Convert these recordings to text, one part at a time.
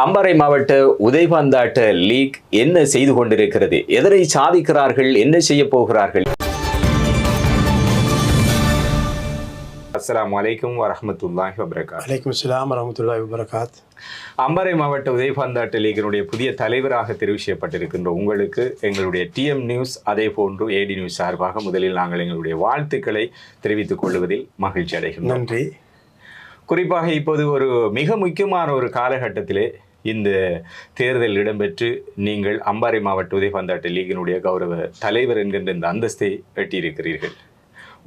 அம்பாறை மாவட்ட உதைபந்தாட்ட லீக் என்ன செய்து கொண்டிருக்கிறது? எதனை சாதிக்கிறார்கள்? என்ன செய்ய போகிறார்கள்? அஸ்ஸலாமு அலைக்கும் வரஹ்மத்துல்லாஹி வபரகாத். வலைக்கம் அஸ்ஸலாம் வரமத்துல்லாஹி வபரகாத். அம்பாறை மாவட்ட உதயபந்தாட்ட லீகினுடைய புதிய தலைவராக தெரிவு செய்யப்பட்டிருக்கின்ற உங்களுக்கு எங்களுடைய டிஎம் நியூஸ் அதே போன்று ஏடி நியூஸ் சார்பாக முதலில் நாங்கள் எங்களுடைய வாழ்த்துக்களை தெரிவித்துக் கொள்வதில் மகிழ்ச்சி அடைகின்றோம். நன்றி. குறிப்பாக இப்போது ஒரு மிக முக்கியமான ஒரு காலகட்டத்திலே இந்த தேர்தல் இடம்பெற்று நீங்கள் அம்பாறை மாவட்ட உதயபந்தாட்ட லீகினுடைய கௌரவ தலைவர் என்கின்ற இந்த அந்தஸ்தை எட்டியிருக்கிறீர்கள்.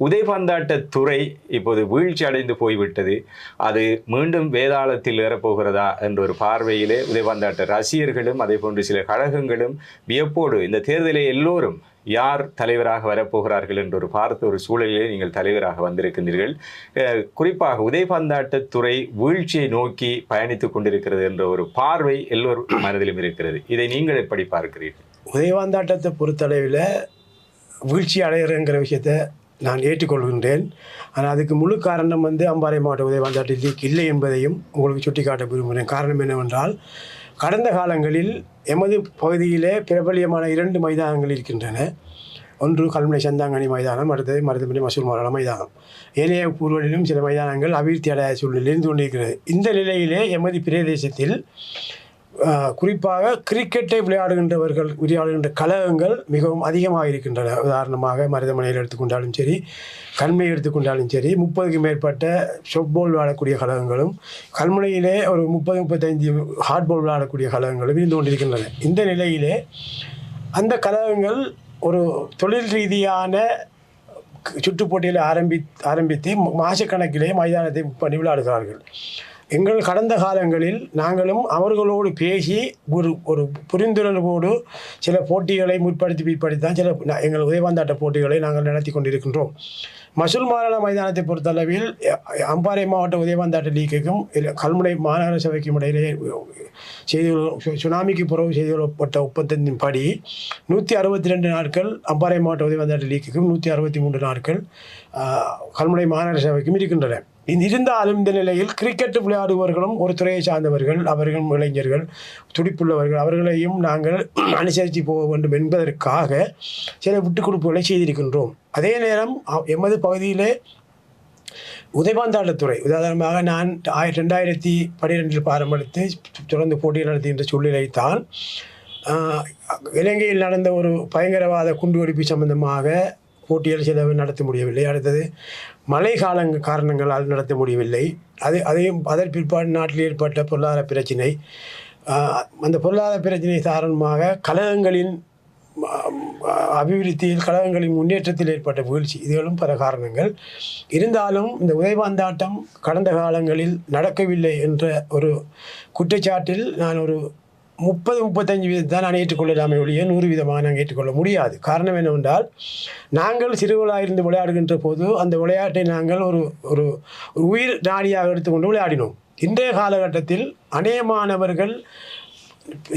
உதயபந்தாட்ட துறை இப்போது வீழ்ச்சி அடைந்து போய்விட்டது. அது மீண்டும் வேதாளத்தில் ஏறப்போகிறதா என்ற ஒரு பார்வையிலே உதயபந்தாட்ட ரசிகர்களும் அதே போன்று சில கழகங்களும் வியப்போடு இந்த தேர்தலை எல்லோரும் யார் தலைவராக வரப்போகிறார்கள் என்ற ஒரு பார்த்த ஒரு சூழலிலே நீங்கள் தலைவராக வந்திருக்கின்றீர்கள். குறிப்பாக உதயபந்தாட்ட துறை வீழ்ச்சியை நோக்கி பயணித்துக் கொண்டிருக்கிறது என்ற ஒரு பார்வை எல்லோர் மனதிலும் இருக்கிறது. இதை நீங்கள் எப்படி பார்க்கிறீர்கள்? உதயவாந்தாட்டத்தை பொறுத்தளவில் வீழ்ச்சி அடைகிறங்கிற விஷயத்தை நான் ஏற்றுக்கொள்கின்றேன். ஆனால் அதுக்கு முழு காரணம் வந்து அம்பாறை மாவட்ட உதயவாந்தாட்ட லீக் இல்லை என்பதையும் உங்களுக்கு சுட்டிக்காட்ட விரும்புகிறேன். காரணம் என்னவென்றால் கடந்த காலங்களில் எமது பகுதியிலே பிரபலியமான இரண்டு மைதானங்கள் இருக்கின்றன. ஒன்று கல்முனை சந்தாங்கனி மைதானம் அடுத்தது மருதமணி மசூர் மாறான மைதானம். ஏனைய ஊர்களிலும் சில மைதானங்கள் அபிவிருத்தி அடைய சூழ்நிலை இருந்து கொண்டிருக்கிறது இந்த நிலையிலே எமது பிரதேசத்தில் குறிப்பாக கிரிக்கெட்டை விளையாடுகின்றவர்கள் விளையாடுகின்ற கழகங்கள் மிகவும் அதிகமாக இருக்கின்றன. உதாரணமாக மருதமனையில் எடுத்துக்கொண்டாலும் சரி கண்மை எடுத்துக்கொண்டாலும் சரி முப்பதுக்கு மேற்பட்ட சொஃப்பால் விளையாடக்கூடிய கழகங்களும் கல்முனையிலே ஒரு முப்பது முப்பத்தைந்து ஹார்ட்பால் விளையாடக்கூடிய கழகங்களும் இருந்து கொண்டிருக்கின்றன. இந்த நிலையிலே அந்த கழகங்கள் ஒரு தொழில் ரீதியான சுற்றுப்போட்டியில் ஆரம்பி ஆரம்பித்து மாசக்கணக்கிலே மைதானத்தை பண்ணி விளையாடுகிறார்கள். எங்கள் கடந்த காலங்களில் நாங்களும் அவர்களோடு பேசி ஒரு ஒரு புரிந்துணர்வோடு சில போட்டிகளை முற்படுத்தி பிற்படுத்தி தான் சில எங்கள் உதயவாந்தாட்ட போட்டிகளை நாங்கள் நடத்தி கொண்டிருக்கின்றோம். மசூல் மாநில மைதானத்தை பொறுத்தளவில் அம்பாறை மாவட்ட உதயவாந்தாட்ட லீக்குக்கும் கல்முனை மாநகர சபைக்கும் இடையிலே செய்து சுனாமிக்கு பிறகு செய்து கொள்ளப்பட்ட ஒப்பந்தத்தின் படி நூற்றி அறுபத்தி ரெண்டு நாட்கள் அம்பாறை மாவட்ட உதயவாந்தாட்ட லீக்குக்கும் நூற்றி அறுபத்தி மூன்று நாட்கள் கல்முனை மாநகர சபைக்கும் இருக்கின்றன. இருந்தாலும் இந்த நிலையில் கிரிக்கெட் விளையாடுபவர்களும் ஒரு துறையை சார்ந்தவர்கள் அவர்களும் இளைஞர்கள் துடிப்புள்ளவர்கள். அவர்களையும் நாங்கள் அனுசரித்து போக வேண்டும் என்பதற்காக சில விட்டுக் கொடுப்புகளை செய்திருக்கின்றோம். அதே நேரம் எமது பகுதியிலே உதயபாந்தாட்டத்துறை உதாரணமாக நான் ஆயிரத்தி ரெண்டாயிரத்தி பன்னிரெண்டில் பாரம்பரித்து தொடர்ந்து போட்டி நடத்துகின்ற சூழ்நிலை தான் இலங்கையில் நடந்த ஒரு பயங்கரவாத குண்டுவெடிப்பு சம்பந்தமாக போட்டிகள் சிலவை நடத்த முடியவில்லை. அடுத்தது மழை காலங்க காரணங்களால் நடத்த முடியவில்லை. அது அதையும் அதன் பிற்பாடு நாட்டில் ஏற்பட்ட பொருளாதார பிரச்சினை அந்த பொருளாதார பிரச்சினை காரணமாக கழகங்களின் அபிவிருத்தியில் கழகங்களின் முன்னேற்றத்தில் ஏற்பட்ட வீழ்ச்சி. இதுகளும் பல காரணங்கள். இருந்தாலும் இந்த உதயபாந்தாட்டம் கடந்த காலங்களில் நடக்கவில்லை என்ற ஒரு குற்றச்சாட்டில் நான் ஒரு முப்பது முப்பத்தஞ்சு வீதம் தான் நான் ஏற்றுக்கொள்ளலாமே ஒழிய நூறு வீதமாக நாங்கள் ஏற்றுக்கொள்ள முடியாது. காரணம் என்னவென்றால் நாங்கள் சிறுவர்களாக இருந்து விளையாடுகின்ற போது அந்த விளையாட்டை நாங்கள் ஒரு ஒரு ஒரு உயிர் நாடியாக எடுத்துக்கொண்டு விளையாடினோம். இன்றைய காலகட்டத்தில் அநேகமானவர்கள்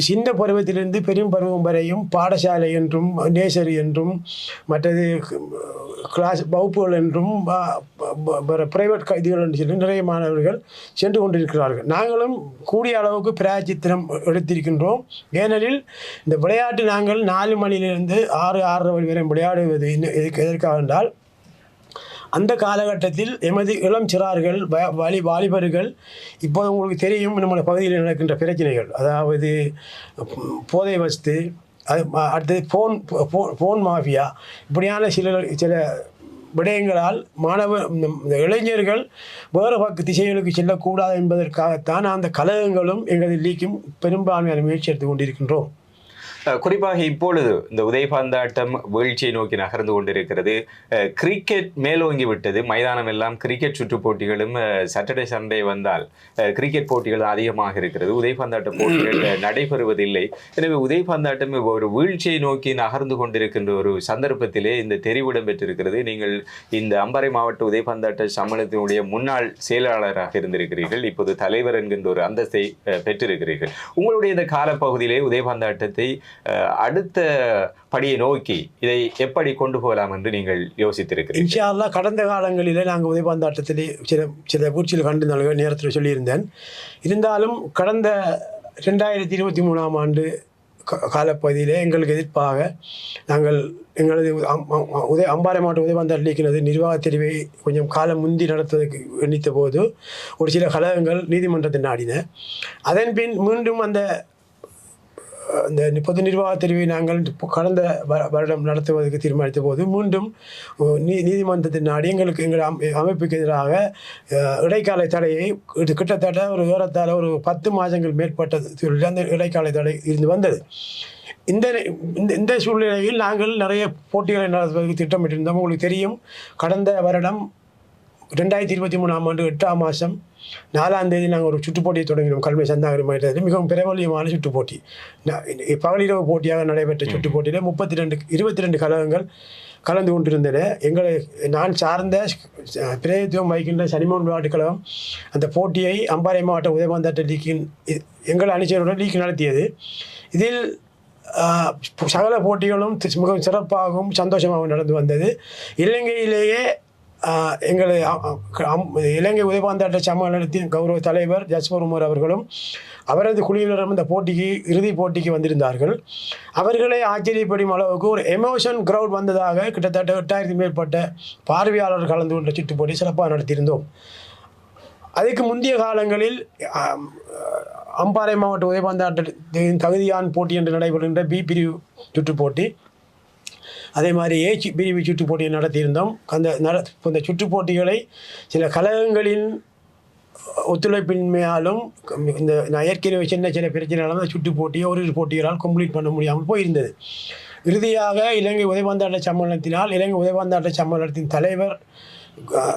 சின்ன பருவத்திலிருந்து பெரும் பருவம் வரையும் பாடசாலை என்றும் நேசரி என்றும் மற்றது கிளாஸ் வகுப்புகள் என்றும் பிரைவேட் இதுகள் என்று சொல்லி நிறைய மாணவர்கள் சென்று கொண்டிருக்கிறார்கள். நாங்களும் கூடிய அளவுக்கு பிராயச்சித்திரம் எடுத்திருக்கின்றோம். ஏனெனில் இந்த விளையாட்டு நாங்கள் நாலு மணியிலிருந்து ஆறு ஆறரை மணி வரை விளையாடுவது எதற்காக என்றால் அந்த காலகட்டத்தில் எமது இளம் சிறார்கள் வ- வாலி வாலிபர்கள் இப்போது உங்களுக்கு தெரியும் நம்முடைய பகுதியில் நடக்கின்ற பிரச்சனைகள். அதாவது போதை வஸ்து அது அடுத்தது ஃபோன் ஃபோன் ஃபோன் மாஃபியா இப்படியான சில சில விடயங்களால் மாணவ இளைஞர்கள் வேறு பக்க திசைகளுக்கு செல்லக்கூடாது என்பதற்காகத்தான் அந்த கழகங்களும் எங்களது லீக்கும் பெரும்பான்மையான முயற்சி எடுத்து கொண்டிருக்கின்றோம். குறிப்பாக இப்பொழுது இந்த உதயபந்தாட்டம் வீழ்ச்சியை நோக்கி நகர்ந்து கொண்டிருக்கிறது. கிரிக்கெட் மேலோங்கி விட்டது. மைதானம் எல்லாம் கிரிக்கெட் சுற்று போட்டிகளும் சாட்டர்டே சண்டே வந்தால் கிரிக்கெட் போட்டிகள் அதிகமாக இருக்கிறது. உதயபந்தாட்ட போட்டிகள் நடைபெறுவதில்லை. எனவே உதயபந்தாட்டம் ஒரு வீழ்ச்சியை நோக்கி நகர்ந்து கொண்டிருக்கின்ற ஒரு சந்தர்ப்பத்திலே இந்த தெரிவிடம் பெற்றிருக்கிறது நீங்கள் இந்த அம்பாறை மாவட்ட உதயபந்தாட்ட சம்மேளனத்தினுடைய முன்னாள் செயலாளராக இருந்திருக்கிறீர்கள். இப்போது தலைவர் என்கின்ற ஒரு அந்தஸ்தை பெற்றிருக்கிறீர்கள். உங்களுடைய இந்த காலப்பகுதியிலே உதயபந்தாட்டத்தை அடுத்த படியை நோக்கி இதை எப்படி கொண்டு போகலாம் என்று நீங்கள் யோசித்திருக்கிறீர்கள். இன்ஷா கடந்த காலங்களிலே நாங்கள் உதயபந்தாட்டத்திலே சில சில பூச்சியில் கண்டு நேரத்தில் சொல்லியிருந்தேன். இருந்தாலும் கடந்த ரெண்டாயிரத்தி இருபத்தி மூணாம் ஆண்டு காலப்பகுதியிலே எங்களுக்கு எதிர்ப்பாக நாங்கள் எங்களது அம்- உதய அம்பாறை மாவட்ட உதயபந்தார் லீக்கினது நிர்வாகத் தெரிவை கொஞ்சம் காலம் முந்தி நடத்துவதற்கு எண்ணித்த போது ஒரு சில கழகங்கள் நீதிமன்றத்தை நாடின. அதன் பின் மீண்டும் அந்த அந்த பொது நிர்வாகத் தெரிவை நாங்கள் கடந்த வ- வருடம் நடத்துவதற்கு தீர்மானித்த போது மீண்டும் நீ நீதிமன்றத்தின் நாடி எங்களுக்கு எங்கள் அமைப்புக்கு எதிராக இடைக்கால தடையை கிட்டத்தட்ட ஒரு ஏறத்தால் ஒரு பத்து மாதங்கள் மேற்பட்ட அந்த இடைக்கால தடை இருந்து வந்தது. இந்த இந்த இந்த சூழ்நிலையில் நாங்கள் நிறைய போட்டிகளை நடத்துவதற்கு திட்டமிட்டிருந்தோம். உங்களுக்கு தெரியும் கடந்த வருடம் ரெண்டாயிரத்தி இருபத்தி மூணாம் ஆண்டு எட்டாம் மாதம் நாலாம் தேதி நாங்கள் ஒரு சுற்றுப் போட்டியை தொடங்கினோம். கல்வி சந்தாகரி மையத்தில் மிகவும் பிரபலியமான சுற்றுப் போட்டி ந- இ- பகலிரவு போட்டியாக நடைபெற்ற சுற்றுப் போட்டியில் முப்பத்தி ரெண்டு இருபத்தி ரெண்டு கழகங்கள் கலந்து கொண்டிருந்தன. எங்களை நான் சார்ந்த அஹ், பிரதிநிதித்துவம் வகிக்கின்ற சனிமோன் விளையாட்டு கழகம் அந்த போட்டியை அம்பாறை மாவட்ட உதயமாந்தாட்ட லீக்கின் எங்கள் அணிச்சருடன் லீக் நடத்தியது. இதில் சகல போட்டிகளும் மிகவும் சிறப்பாகவும் சந்தோஷமாகவும் நடந்து வந்தது. இலங்கையிலேயே எங்களை அம்- இலங்கை உதயபாந்தாட்ட சம்மேளனத்தின் கௌரவ தலைவர் ஜஸ்வர் உமர் அவர்களும் அவரது குழுவினரும் இந்த போட்டிக்கு இறுதிப் போட்டிக்கு வந்திருந்தார்கள். அவர்களை ஆச்சரியப்படும் அளவுக்கு ஒரு எமோஷன் க்ரௌட் வந்ததாக கிட்டத்தட்ட எட்டாயிரத்தி மேற்பட்ட பார்வையாளர் கலந்து கொண்ட சுற்றுப்போட்டி சிறப்பாக நடத்தியிருந்தோம். அதுக்கு முந்தைய காலங்களில் அம்பாறை மாவட்ட உதயபாந்தாட்டத்தின் தகுதியான் போட்டி என்று நடைபெறுகின்ற பி பிரிவு சுற்றுப் போட்டி அதே மாதிரி சி- பிரிவு சுற்றுப் போட்டியை நடத்தியிருந்தோம். அந்த நட இந்த சுற்றுப்போட்டிகளை சில கழகங்களின் ஒத்துழைப்பின்மையாலும் இந்த நான் ஏற்கனவே சின்ன சின்ன பிரச்சனைகளால் அந்த சுற்றுப் போட்டியை ஒரு போட்டிகளால் கம்ப்ளீட் பண்ண முடியாமல் போயிருந்தது. இறுதியாக இலங்கை உதயபந்தாட்ட சம்மேளனத்தினால் இலங்கை உதயபந்தாட்ட சம்மேளனத்தின் தலைவர்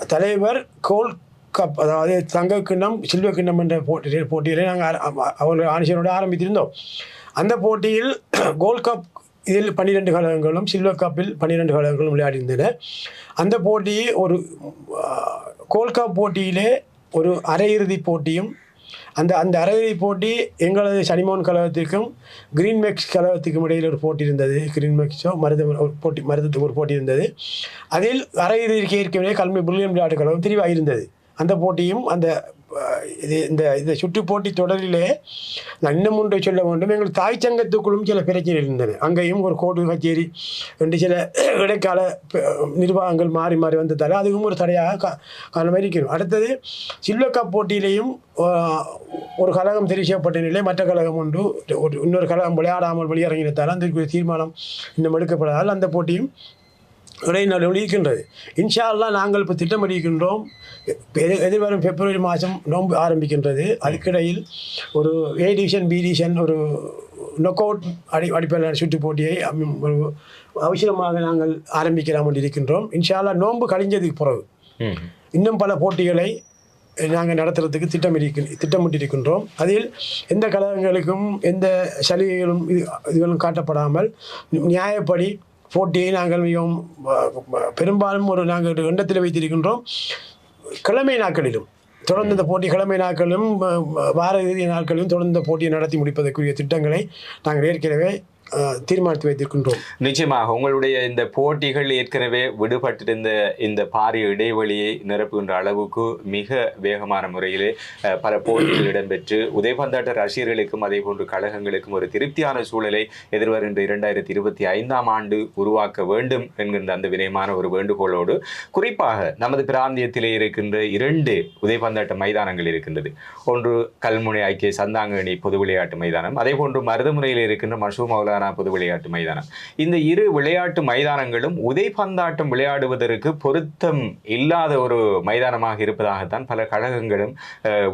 தலைவர் கோல் கப் அதாவது தங்க கிண்ணம் சில்வ கிண்ணம் என்ற போட்டி போட்டியிலே நாங்கள் அவர்கள் ஆணிஷனோடு ஆரம்பித்திருந்தோம். அந்த போட்டியில் கோல்ட் கப் இதில் பன்னிரெண்டு கழகங்களும் சில்வர் கப்பில் பன்னிரெண்டு கழகங்களும் விளையாடியிருந்தன. அந்த போட்டி ஒரு அஹ், போட்டியிலே ஒரு அரையிறுதி போட்டியும் அந்த அந்த அரையிறுதி போட்டி எங்களது சனிமோன் கழகத்திற்கும் கிரீன் மேக்ஸ் கழகத்துக்கும் இடையில் ஒரு போட்டி இருந்தது. கிரீன் மேக்ஸோ மருத ஒரு போட்டி மருதத்துக்கு ஒரு போட்டி இருந்தது. அதில் அரையிறுதிக்கு ஏற்கனவே கல்வி புல்லியம் விளையாட்டு கழகம் தெரிவாக இருந்தது. அந்த போட்டியும் அந்த இது இந்த இந்த சுற்று போட்டி தொடரிலே நான் இன்னும் ஒன்றை சொல்ல வேண்டும். எங்கள் தாய் சங்கத்துக்குள்ளும் சில பிரச்சனைகள் இருந்தன. அங்கேயும் ஒரு கோர்ட்டு கச்சேரி என்று சில இடைக்கால நிர்வாகங்கள் மாறி மாறி வந்ததால் அதுவும் ஒரு தடையாக க காலம் இருக்கணும் அடுத்தது சில்வர் போட்டியிலையும் போட்டியிலேயும் ஒரு கழகம் தெரிவு செய்யப்பட்ட நிலை மற்ற கழகம் ஒன்று ஒரு இன்னொரு கழகம் விளையாடாமல் வெளியிறங்கினதால் அந்த தீர்மானம் இன்னும் எடுக்கப்படாதால் அந்த போட்டியும் இடைநடுவில் இருக்கின்றது? இன்ஷா நாங்கள் இப்போ திட்டமிட்டிருக்கின்றோம். எதிர்- எதிர்வரும் பிப்ரவரி மாதம் நோன்பு ஆரம்பிக்கின்றது. அதுக்கிடையில் ஒரு ஏ டிவிஷன் பி டிவிஷன் ஒரு நொக் அவுட் அடி அடிப்படையிலான சுற்று போட்டியை ஒரு அவசரமாக நாங்கள் ஆரம்பிக்கலாம் என்று இருக்கின்றோம். இன்ஷா அல்லாஹ் நோன்பு கழிஞ்சதுக்கு பிறகு. இன்னும் பல போட்டிகளை நாங்கள் நடத்துறதுக்கு திட்டமிட்டு திட்டமிட்டிருக்கின்றோம். அதில் எந்த கழகங்களுக்கும் எந்த சலுகைகளும் இது இதுகளும் காட்டப்படாமல் நியாயப்படி போட்டியை நாங்கள் மிகவும் பெரும்பாலும் ஒரு நாங்கள் எண்ணத்தில் வைத்திருக்கின்றோம். கிழமை நாட்களிலும் தொடர்ந்து இந்த போட்டி கிழமை நாட்களிலும் வார இறுதி நாட்களிலும் தொடர்ந்து போட்டியை நடத்தி முடிப்பதற்குரிய திட்டங்களை நாங்கள் ஏற்கனவே தீர்மானித்து வைத்திருக்கின்றோம். நிச்சயமாக உங்களுடைய இந்த போட்டிகள் ஏற்கனவே விடுபட்டிருந்த இந்த பாரிய இடைவெளியை நிரப்புகின்ற அளவுக்கு மிக வேகமான முறையிலே பல போட்டிகள் இடம்பெற்று உதயபந்தாட்ட ரசிகர்களுக்கும் அதே போன்று கழகங்களுக்கும் ஒரு திருப்தியான சூழலை எதிர்வருகின்ற இரண்டாயிரத்தி இருபத்தி ஐந்தாம் ஆண்டு உருவாக்க வேண்டும் என்கின்ற அந்த வினயமான ஒரு வேண்டுகோளோடு குறிப்பாக நமது பிராந்தியத்திலே இருக்கின்ற இரண்டு உதயபந்தாட்ட மைதானங்கள் இருக்கின்றது. ஒன்று கல்முனை ஐக்கிய சந்தாங்கணி பொது விளையாட்டு மைதானம் அதே போன்று மருதமுனையில் இருக்கின்ற மசூ மௌலானா பொது விளையாட்டு மைதானம். இந்த இரு விளையாட்டு மைதானங்களும் உதைபந்தாட்டம் விளையாடுவதற்கு பொருத்தம் இல்லாத ஒரு மைதானமாக இருப்பதாகத்தான் பல கழகங்களும்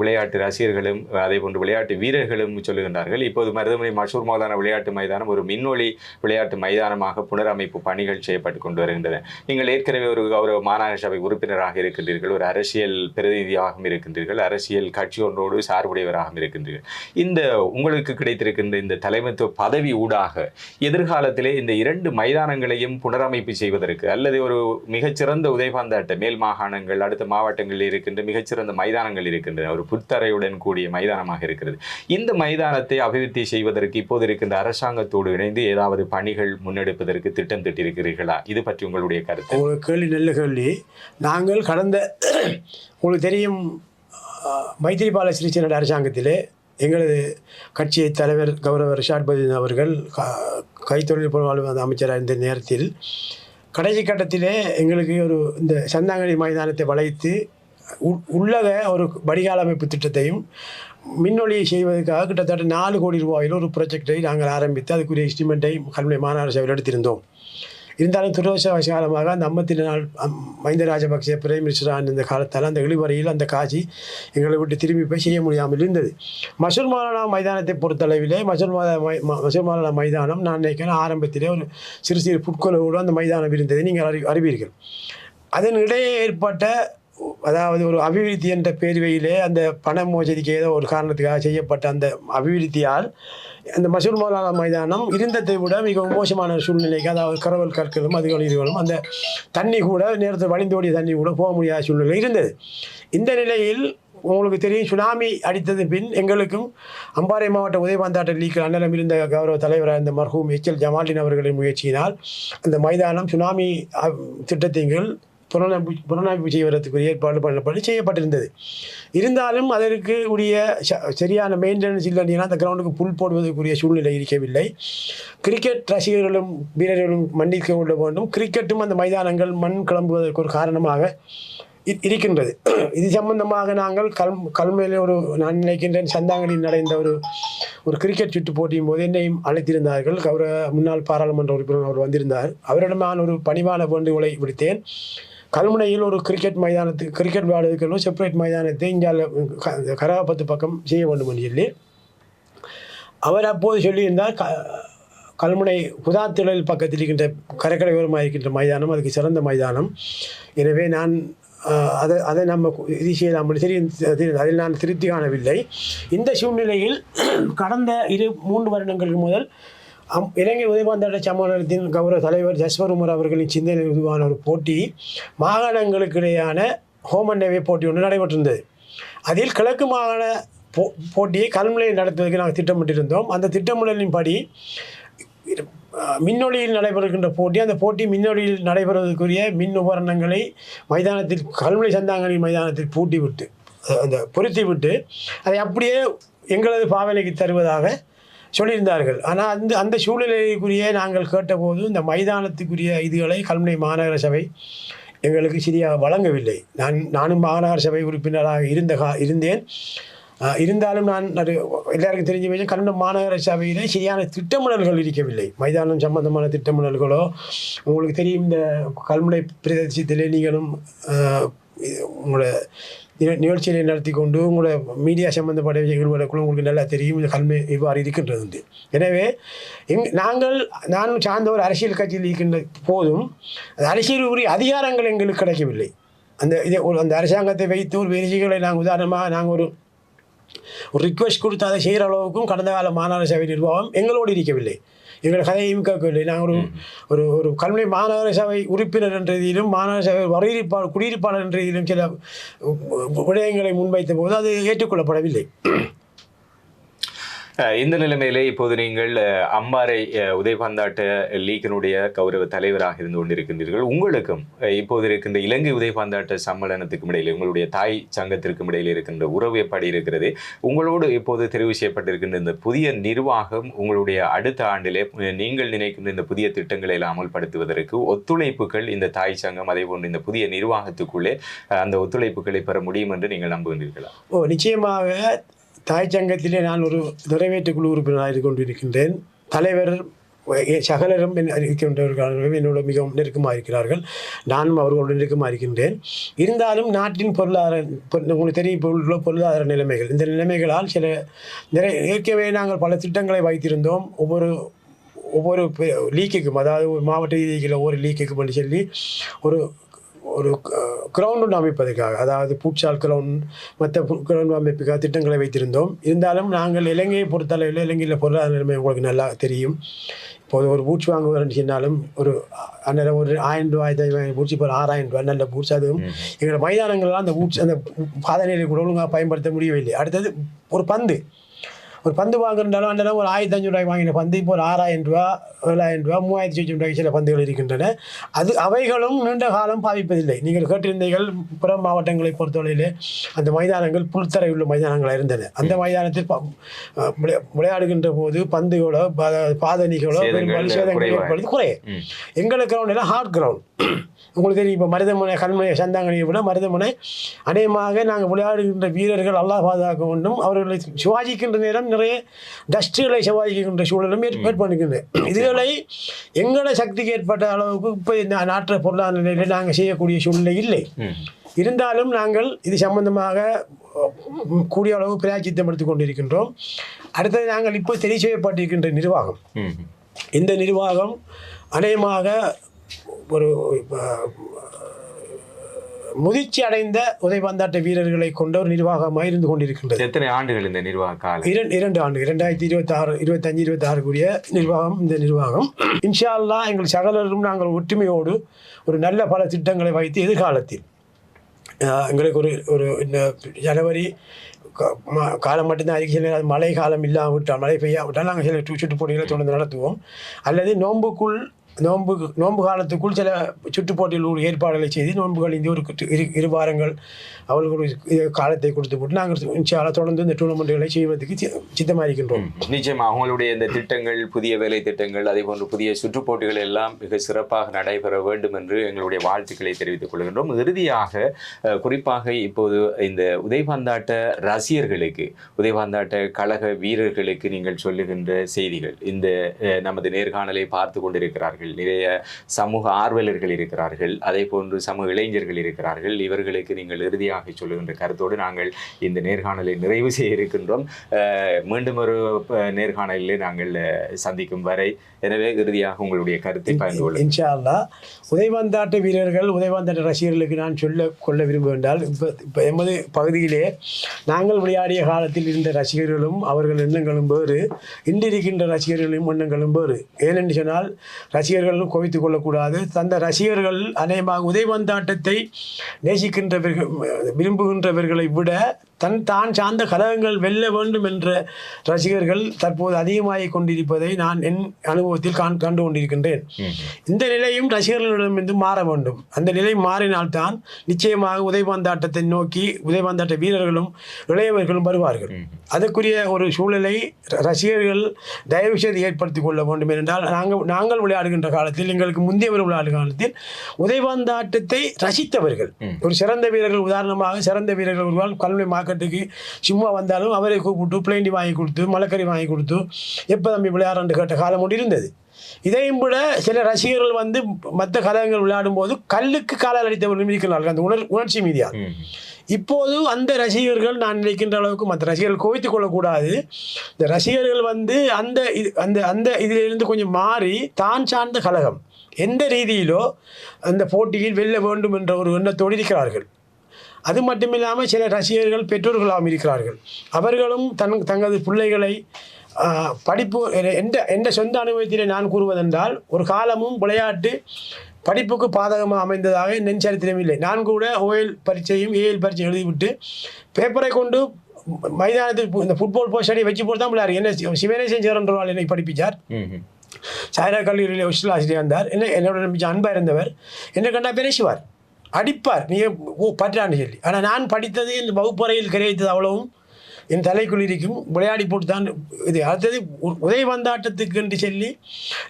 விளையாட்டு ரசிகர்களும் அதே போன்று விளையாட்டு வீரர்களும் சொல்லுகின்றார்கள். இப்போது மருதமலை மசூர் மௌலானா விளையாட்டு மைதானம் ஒரு மின்னொளி விளையாட்டு மைதானமாக புனரமைப்பு பணிகள் செய்யப்பட்டு கொண்டு வருகின்றன. நீங்கள் ஏற்கனவே ஒரு கௌரவ மாநகர சபை உறுப்பினராக இருக்கின்றீர்கள் ஒரு அரசியல் பிரதிநிதியாகவும் இருக்கின்றீர்கள் அரசியல் கட்சி ஒன்றோடு சார்புடையவராகவும் இருக்கின்றீர்கள். இந்த உங்களுக்கு கிடைத்திருக்கின்ற இந்த தலைமைத்துவ பதவி ஊடாக எதிர்காலத்திலே இந்த இரண்டு மைதானங்களையும் புனரமைப்பு செய்வதற்கு அல்லது ஒரு மிகச்சிறந்த உதயபாந்தாட்ட மேல் மாகாணங்கள் அடுத்த மாவட்டங்களில் இருக்கின்ற மிகச்சிறந்த மைதானங்கள் இருக்கின்றன. ஒரு புத்தரையுடன் கூடிய மைதானமாக இருக்கிறது. இந்த மைதானத்தை அபிவிருத்தி செய்வதற்கு இப்போது இருக்கின்ற அரசாங்கத்தோடு இணைந்து ஏதாவது பணிகள் முன்னெடுப்பதற்கு திட்டம் திட்டிருக்கிறீர்களா? இது பற்றி உங்களுடைய கருத்து. உங்களுக்கு கேள்வி நல்ல கேள்வி. நாங்கள் கடந்த உங்களுக்கு தெரியும் மைத்திரிபால சிறிசேனோட அரசாங்கத்திலே எங்களது கட்சியை தலைவர் கௌரவ ரிஷாட் பதின் அவர்கள் க- கைத்தொழில் பொருளாதார அமைச்சராக இருந்த நேரத்தில் கடைசி கட்டத்திலே எங்களுக்கு ஒரு இந்த சந்தாங்கனி மைதானத்தை வளைத்து உ- உள்ளக ஒரு வடிகால் அமைப்பு திட்டத்தையும் மின்னொலியை செய்வதற்காக கிட்டத்தட்ட நாலு கோடி ரூபாயில் ஒரு ப்ராஜெக்டை நாங்கள் ஆரம்பித்து அதுக்குரிய எஸ்டிமெண்ட்டை கல்வி மாநகர சபையில் எடுத்திருந்தோம். இருந்தாலும் துரவசவசாலமாக அந்த ஐம்பத்தி நாள் மைந்த மஹிந்த ராஜபக்சே பிரைம் மினிஸ்டராக காலத்தால் அந்த இழுவரையில் அந்த காட்சி எங்களை விட்டு திரும்பி போய் செய்ய முடியாமல் இருந்தது. மசூல் மாலானா மைதானத்தை பொறுத்தளவிலே மசூல் மாதா மசூர் ம- மசூல் மாலானா மைதானம் நான் நினைக்கிறேன் ஆரம்பத்திலே ஒரு சிறு சிறு புட்கொலவோடு அந்த மைதானம் இருந்ததை நீங்கள் அறி அறிவீர்கள். அதன் இடையே ஏற்பட்ட அதாவது ஒரு அபிவிருத்தி என்ற பேர்வையிலே அந்த பண மோசடிக்கு ஏதோ ஒரு காரணத்துக்காக செய்யப்பட்ட அந்த அபிவிருத்தியால் அந்த மசூர் மௌலானா மைதானம் இருந்ததை விட மிகவும் மோசமான சூழ்நிலைக்கு அதாவது கரவல் கற்களும் அதுகளும் இதுகளும் அந்த தண்ணி கூட நேரத்தில் வழிந்தோடிய தண்ணி கூட போக முடியாத சூழ்நிலை இருந்தது. இந்த நிலையில் உங்களுக்கு தெரியும் சுனாமி அடித்தது பின் எங்களுக்கும் அம்பாறை மாவட்ட உதயபாந்தாட்ட லீக் அண்ணலம் இருந்த கௌரவ தலைவராக இருந்த மர்ஹூம் எச்எல் ஜமாலின் அவர்களின் முயற்சியினால் அந்த மைதானம் சுனாமி திட்டத்தின் கீழ் புனரமைப்பு புனரமைப்பு செய்வதற்குரிய ஏற்பாடு பண்ணப்பட்டு செய்யப்பட்டிருந்தது. இருந்தாலும் அதற்கு உரிய ச- சரியான மெயின்டெனன்ஸ் இல்லைன்னா அந்த கிரவுண்டுக்கு புல் போடுவதற்குரிய சூழ்நிலை இருக்கவில்லை. கிரிக்கெட் ரசிகர்களும் வீரர்களும் மன்னிக்க கொள்ள வேண்டும். கிரிக்கெட்டும் அந்த மைதானங்கள் மண் கிளம்புவதற்கு ஒரு காரணமாக இ- இருக்கின்றது. இது சம்பந்தமாக நாங்கள் கல் கல்மையிலே ஒரு நான் நினைக்கின்றேன் சந்தாங்கனில் நடந்த ஒரு ஒரு கிரிக்கெட் சுற்று போட்டியும் போது என்னையும் அழைத்திருந்தார்கள். கௌர முன்னாள் பாராளுமன்ற உறுப்பினர் அவர் வந்திருந்தார். அவரிடம் நான் ஒரு பணிவான வேண்டுகோளை விடுத்தேன். கல்முனையில் ஒரு கிரிக்கெட் மைதானத்துக்கு கிரிக்கெட் விளையாடுறதுக்கு செப்பரேட் மைதானத்தை இந்தியாவில் கராபத்து பக்கம் செய்ய வேண்டும் என்று சொல்லி அவர் அப்போது சொல்லியிருந்தார் க கல்முனை புதாத்திழல் பக்கத்தில் இருக்கின்ற கரைக்கடையோரமாக இருக்கின்ற மைதானம் அதுக்கு சிறந்த மைதானம். எனவே நான் அதை அதை நம்ம இது செய்யலாம் சரி அதில் நான் திருப்தி காணவில்லை. இந்த சூழ்நிலையில் கடந்த இரு மூன்று வருடங்களுக்கு முதல் இலங்கை உதயபாந்தாட்ட சம்மேளனத்தின் கௌரவ தலைவர் ஜஸ்வர் உமர் அவர்களின் சிந்தனை உருவான ஒரு போட்டி மாகாணங்களுக்கு இடையான ஹோம் போட்டி ஒன்று நடைபெற்றிருந்தது. அதில் கிழக்கு மாகாண போ போட்டியை கல்முனையில் நடத்துவதற்கு நாங்கள் திட்டமிட்டிருந்தோம். அந்த திட்டமிடலின்படி படி அஹ் நடைபெறுகின்ற போட்டி அந்த போட்டி மின்னொளியில் நடைபெறுவதற்குரிய மின் உபகரணங்களை மைதானத்தில் கல்முனை சந்தாங்கனி மைதானத்தில் பூட்டி விட்டு அந்த பொருத்தி விட்டு அதை அப்படியே எங்களது பாவனைக்கு தருவதாக சொல்லியிருந்தார்கள். ஆனால் அந்த அந்த சூழ்நிலைக்குரிய நாங்கள் கேட்டபோது இந்த மைதானத்துக்குரிய இதுகளை கல்முனை மாநகர சபை எங்களுக்கு சரியாக வழங்கவில்லை. நான் நானும் மாநகர சபை உறுப்பினராக இருந்த கா இருந்தேன். இருந்தாலும் நான் அது எல்லாருக்கும் தெரிஞ்ச விஷயம் கன்னடம் மாநகர சபையில் சரியான திட்டமிடல்கள் இருக்கவில்லை. மைதானம் சம்பந்தமான திட்டமிடல்களோ உங்களுக்கு தெரியும் இந்த கல்முனை பிரதேசத்திலே நீங்களும் உங்களோட நிகழ்ச்சிகளை நடத்தி கொண்டு உங்களோட மீடியா சம்பந்தப்பட்ட விஷயங்களுக்குள்ள உங்களுக்கு நல்லா தெரியும். இந்த கல்வி இவ்வாறு இருக்கின்றது உண்டு. எனவே எங் நாங்கள் நான் சார்ந்த ஒரு அரசியல் கட்சியில் இருக்கின்ற போதும் அந்த அரசியல் உரிய அதிகாரங்கள் எங்களுக்கு கிடைக்கவில்லை. அந்த இதை ஒரு அந்த அரசாங்கத்தை வைத்து ஒரு விஷயங்களை நாங்கள் உதாரணமாக நாங்கள் ஒரு ஒரு ரிக்வெஸ்ட் கொடுத்து அதை செய்கிற அளவுக்கும் கடந்த கால மாநகர சபை நிர்வாகம் எங்களோடு இருக்கவில்லை. எங்கள் கதையையும் கேட்கவில்லை. நாங்கள் ஒரு ஒரு ஒரு கல்வி மாநகர சபை உறுப்பினர் என்ற ரீதியிலும் மாநகர சபை வரையிருப்பாளர் குடியிருப்பாளர் என்ற ரீதியிலும் சில விடயங்களை முன்வைத்த போது அது ஏற்றுக்கொள்ளப்படவில்லை. இந்த நிலைமையிலே இப்போது நீங்கள் அம்பாறை உதயபந்தாட்ட லீக்கினுடைய கௌரவ தலைவராக இருந்து கொண்டிருக்கின்றீர்கள். உங்களுக்கும் இப்போது இருக்கின்ற இலங்கை உதயபந்தாட்ட சம்மேளனத்துக்கும் இடையிலே உங்களுடைய தாய் சங்கத்திற்கும் இடையில் இருக்கின்ற உறவு எப்படி இருக்கிறது? உங்களோடு இப்போது தெரிவு செய்யப்பட்டிருக்கின்ற இந்த புதிய நிர்வாகம் உங்களுடைய அடுத்த ஆண்டிலே நீங்கள் நினைக்கின்ற இந்த புதிய திட்டங்களை எல்லாம் அமல்படுத்துவதற்கு ஒத்துழைப்புகள் இந்த தாய் சங்கம் அதே போன்று இந்த புதிய நிர்வாகத்துக்குள்ளே அந்த ஒத்துழைப்புகளை பெற முடியும் என்று நீங்கள் நம்புகின்றீர்களா? ஓ நிச்சயமாக தாய் சங்கத்திலே நான் ஒரு நிறைவேற்று குழு உறுப்பினராக இருந்து கொண்டிருக்கின்றேன். தலைவர் சகலரும் இருக்கின்றவர்களும் என்னோட மிகவும் நெருக்கமாக இருக்கிறார்கள். நானும் அவர்களோடு நெருக்கமாக இருக்கின்றேன். இருந்தாலும் நாட்டின் பொருளாதார உங்களுக்கு தெரியும் இப்போ உள்ள பொருளாதார நிலைமைகள். இந்த நிலைமைகளால் சில நிறை ஏற்கனவே நாங்கள் பல திட்டங்களை வைத்திருந்தோம். ஒவ்வொரு ஒவ்வொரு லீக்குக்கும் அதாவது ஒரு மாவட்ட ரீதியில் ஒவ்வொரு லீக்குக்கும் சொல்லி ஒரு ஒரு கிரவுண்ட் ஒன்று அமைப்பதற்காக அதாவது பூட்சால் கிரவுண்ட் மற்ற கிரவுண்ட் அமைப்புக்காக திட்டங்களை வைத்திருந்தோம். இருந்தாலும் நாங்கள் இலங்கையை பொறுத்தளவில் இலங்கையில் பொருளாதார நிலைமை உங்களுக்கு நல்லா தெரியும். இப்போது ஒரு பூட்ஸ் வாங்குவோம்னு சொன்னாலும் ஒரு அந்நேரம் ஒரு ஆயிரம் ரூபாய் பூட்ஸ் இப்போ ஒரு ஆறாயிரம் ரூபாய் நல்ல பூட்ஸ் அதுவும் எங்கள் மைதானங்கள்லாம் அந்த பூட்ஸ் அந்த பாதநிலை கூட ஒழுங்காக பயன்படுத்த முடியவில்லை. அடுத்தது ஒரு பந்து. ஒரு பந்து வாங்குறாலும் அந்த ஒரு ஆயிரத்தி அஞ்சூறு ரூபாய் வாங்கின பந்து இப்போ ஒரு ஆறாயிரம் ரூபா ஏழாயிரம் ரூபா மூவாயிரத்தி சொச்சம் ரூபாய்க்கு சில பந்துகள் இருக்கின்றன. அது அவைகளும் நீண்ட காலம் பாதிப்பதில்லை நீங்கள் கேட்டிருந்தீர்கள் புற மாவட்டங்களை பொறுத்தவரையிலே அந்த மைதானங்கள் புல்தரை உள்ள மைதானங்களாக இருந்தன. அந்த மைதானத்தில் விளையாடுகின்ற போது பந்துகளோ பாதணிகளோ பெரும்பாலும் சேதங்கள் குறைவா ஏற்படுது குறைய. கிரவுண்ட் எல்லாம் ஹார்ட் கிரவுண்ட் உங்களுக்கு தெரியும் இப்போ மருதமனை கண்மனை சந்தாங்கனியை விட மருதமனை. அநேகமாக நாங்கள் விளையாடுகின்ற வீரர்கள் அல்லாஹ் பாதுகாக்க வேண்டும். அவர்களை சுவாசிக்கின்ற நேரம் நிறைய டஸ்ட்டுகளை சுவாசிக்கின்ற சூழலும் ஏற்~ ஏற்படுகின்றன இதுகளை எங்களோட சக்திக்கு ஏற்பட்ட அளவுக்கு இப்போ இந்த நாட்டு பொருளாதார நிலையில் நாங்கள் செய்யக்கூடிய சூழ்நிலை இல்லை. இருந்தாலும் நாங்கள் இது சம்பந்தமாக கூடிய அளவு பிராய்ச்சித்தம் எடுத்துக் கொண்டிருக்கின்றோம். அடுத்தது நாங்கள் இப்போ தெரி செய்யப்பட்டிருக்கின்ற நிர்வாகம். இந்த நிர்வாகம் அநேகமாக ஒரு முதிர்ச்சி அடைந்த உதைபந்தாட்ட வீரர்களை கொண்ட ஒரு நிர்வாகமாக இருந்து கொண்டிருக்கின்றது. எத்தனை ஆண்டுகள் இந்த நிர்வாக காலம்? இரண்டு இரண்டு ஆண்டு இரண்டாயிரத்தி இருபத்தாறு இருபத்தஞ்சு இருபத்தாறு கூடிய நிர்வாகம் இந்த நிர்வாகம். இன்ஷா அல்லாஹ் எங்கள் சகலரும் நாங்கள் ஒற்றுமையோடு ஒரு நல்ல பல திட்டங்களை வைத்து எதிர்காலத்தில் எங்களுக்கு ஒரு ஒரு இந்த ஜனவரி காலம் மட்டும்தான் அறிக்கை செய்யல. அது மழை காலம் இல்லாவிட்டால் மழை பெய்யாவிட்டால் நாங்கள் சில சுற்று போட்டிகளை தொடர்ந்து நடத்துவோம். அல்லது நோன்புக்குள் நோன்பு நோன்பு காலத்துக்குள் சில சுற்று ஏற்பாடுகளை செய்து நோன்புகள் இந்த ஒரு இரு இரு வாரங்கள் அவர்களுக்கு காலத்தை கொடுத்து போட்டு நாங்கள் தொடர்ந்து இந்த டூர்னமெண்ட்டுகளை செய்வதற்கு சித்தமாக இருக்கின்றோம். நிச்சயமா அவங்களுடைய இந்த திட்டங்கள் புதிய வேலை திட்டங்கள் அதே போன்று புதிய சுற்றுப்போட்டிகள் எல்லாம் மிக சிறப்பாக நடைபெற வேண்டும் என்று எங்களுடைய வாழ்த்துக்களை தெரிவித்துக் கொள்கின்றோம். இறுதியாக குறிப்பாக இப்போது இந்த உதயபாந்தாட்ட ரசிகர்களுக்கு உதயபாந்தாட்ட கழக வீரர்களுக்கு நீங்கள் சொல்லுகின்ற செய்திகள் இந்த நமது நேர்காணலை பார்த்து கொண்டிருக்கிறார்கள். நிறைய சமூக ஆர்வலர்கள் இருக்கிறார்கள். அதே போன்று சமூக இளைஞர்கள் இருக்கிறார்கள். இவர்களுக்கு நீங்கள் இறுதியாக சொல்லுகின்ற கருத்தோடு நாங்கள் இந்த நேர்காணலை நிறைவு செய்ய இருக்கின்றோம். மீண்டும் ஒரு நேர்காணலில் நாங்கள் சந்திக்கும் வரை. எனவே இறுதியாக உங்களுடைய கருத்தை பகிர்ந்து இன்ஷா அல்லாஹ் உதைபந்தாட்ட வீரர்கள் உதைபந்தாட்ட ரசிகர்களுக்கு நான் சொல்ல கொள்ள விரும்புகின்றால் இப்போ இப்போ எமது பகுதியிலே நாங்கள் விளையாடிய காலத்தில் இருந்த ரசிகர்களும் அவர்கள் எண்ணங்களும் வேறு. இன்று இருக்கின்ற ரசிகர்களும் எண்ணங்களும் வேறு. ஏனென்று சொன்னால் ரசிகர்களும் குவித்துக் கொள்ளக்கூடாது. அந்த ரசிகர்கள் அநேகமாக உதயவந்தாட்டத்தை நேசிக்கின்றவர்கள் விரும்புகின்றவர்களை விட தன் தான் சார்ந்த கழகங்கள் வெல்ல வேண்டும் என்ற ரசிகர்கள் தற்போது அதிகமாகிக் கொண்டிருப்பதை நான் என் அனுபவத்தில் காண் கண்டு கொண்டிருக்கின்றேன். இந்த நிலையும் ரசிகர்களிடமிருந்து மாற வேண்டும். அந்த நிலை மாறினால்தான் நிச்சயமாக உதைபந்தாட்டத்தை நோக்கி உதைபந்தாட்ட வீரர்களும் இளையவர்களும் வருவார்கள். அதற்குரிய ஒரு சூழலை ரசிகர்கள் தயவு செய்து ஏற்படுத்திக் கொள்ள வேண்டும் என்றால் நாங்கள் நாங்கள் விளையாடுகின்ற காலத்தில் எங்களுக்கு முந்தையவர் விளையாடும் காலத்தில் உதைபந்தாட்டத்தை ரசித்தவர்கள். ஒரு சிறந்த வீரர்கள் உதாரணமாக சிறந்த வீரர்கள் ஒருவாள் கல்வி மார்க்கெட்டுக்கு சும்மா வந்தாலும் அவரை கூப்பிட்டு பிளேண்டி வாங்கி கொடுத்து மலக்கறி வாங்கி கொடுத்து எப்போ தம்பி விளையாடுன்னு கேட்ட காலம் ஒன்று இருந்தது. இதையும் விட சில ரசிகர்கள் வந்து மற்ற கழகங்கள் விளையாடும் போது கல்லுக்கு காலால் அடித்தவர்களும் இருக்கிறார்கள். அந்த உணர் உணர்ச்சி மீதியால். ம். இப்போது அந்த ரசிகர்கள் நான் நினைக்கின்ற அளவுக்கு மற்ற ரசிகர்கள் குவித்துக் கொள்ளக்கூடாது. இந்த ரசிகர்கள் வந்து அந்த இது அந்த அந்த இதிலிருந்து கொஞ்சம் மாறி தான் சார்ந்த கழகம் எந்த ரீதியிலோ அந்த போட்டியில் வெல்ல வேண்டும் என்ற ஒரு எண்ணத்தோடு இருக்கிறார்கள். அது மட்டுமில்லாமல் சில ரசிகர்கள் பெற்றோர்களாகவும் இருக்கிறார்கள். அவர்களும் தன் தங்களது பிள்ளைகளை படிப்பு எந்த எந்த சொந்த அனுபவத்திலே நான் கூறுவதென்றால் ஒரு காலமும் விளையாட்டு படிப்புக்கு பாதகமாக அமைந்ததாக என் சரித்திரம் இல்லை. நான் கூட ஓஎல் பரீட்சையும் ஏஎல் பரீட்சையும் எழுதிவிட்டு பேப்பரை கொண்டு மைதானத்தில் இந்த ஃபுட்பால் போஸ்டடி வச்சு போட்டு தான் விளையாடு என்ன சிவனேசன் சேரன்றவாள் என்னை படிப்பிச்சார். சாயரா கல்லூரியில் ஹோஸ்டல் ஆசிரியர் இருந்தார். என்ன என்னோட நம்பிச்சு அன்பாக இருந்தவர் என்ன கண்டா பேசுவார் அடிப்பார் நீ ஓ பற்றான்னு சொல்லி. ஆனால் நான் படித்தது இந்த வகுப்பறையில் கிடைத்தது அவ்வளவும் என் தலைக்குள் இருக்கும். விளையாடி போட்டு தான் இது. அடுத்தது உ- உதயவந்தாட்டத்துக்கு என்று சொல்லி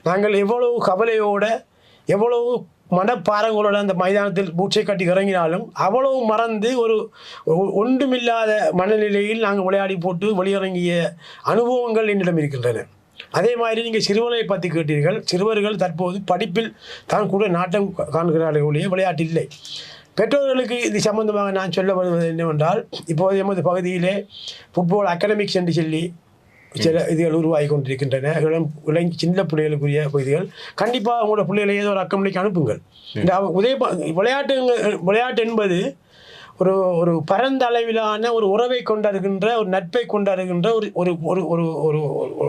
நாங்கள் எவ்வளவு கவலையோட எவ்வளவு மனப்பாரங்களோட அந்த மைதானத்தில் பூச்சை கட்டி இறங்கினாலும் அவ்வளவு மறந்து ஒரு ஒன்றுமில்லாத மனநிலையில் நாங்கள் விளையாடி போட்டு வெளியிறங்கிய அனுபவங்கள் என்னிடம் இருக்கின்றன. அதே மாதிரி நீங்கள் சிறுவர்களை பற்றி கேட்டீர்கள். சிறுவர்கள் தற்போது படிப்பில் தான் கூட நாட்டம் காண்கிறார்கள் ஒழிய விளையாட்டு இல்லை. பெற்றோர்களுக்கு இது சம்பந்தமாக நான் சொல்ல வருவது என்னவென்றால் இப்போது எமது பகுதியிலே ஃபுட்பால் அகாடமிக்ஸ் என்று சொல்லி சில இதுகள் உருவாகி கொண்டிருக்கின்றன. இளம் இளை சின்ன பிள்ளைகளுக்குரிய பகுதிகள். கண்டிப்பாக உங்களோட பிள்ளைகளை ஏதோ ஒரு அக்கமணிக்கு அனுப்புங்கள். இந்த உதய விளையாட்டு விளையாட்டு என்பது ஒரு ஒரு பரந்த அளவிலான ஒரு உறவை கொண்டாடுகின்ற ஒரு நட்பை கொண்டாடுகின்ற ஒரு ஒரு ஒரு ஒரு ஒரு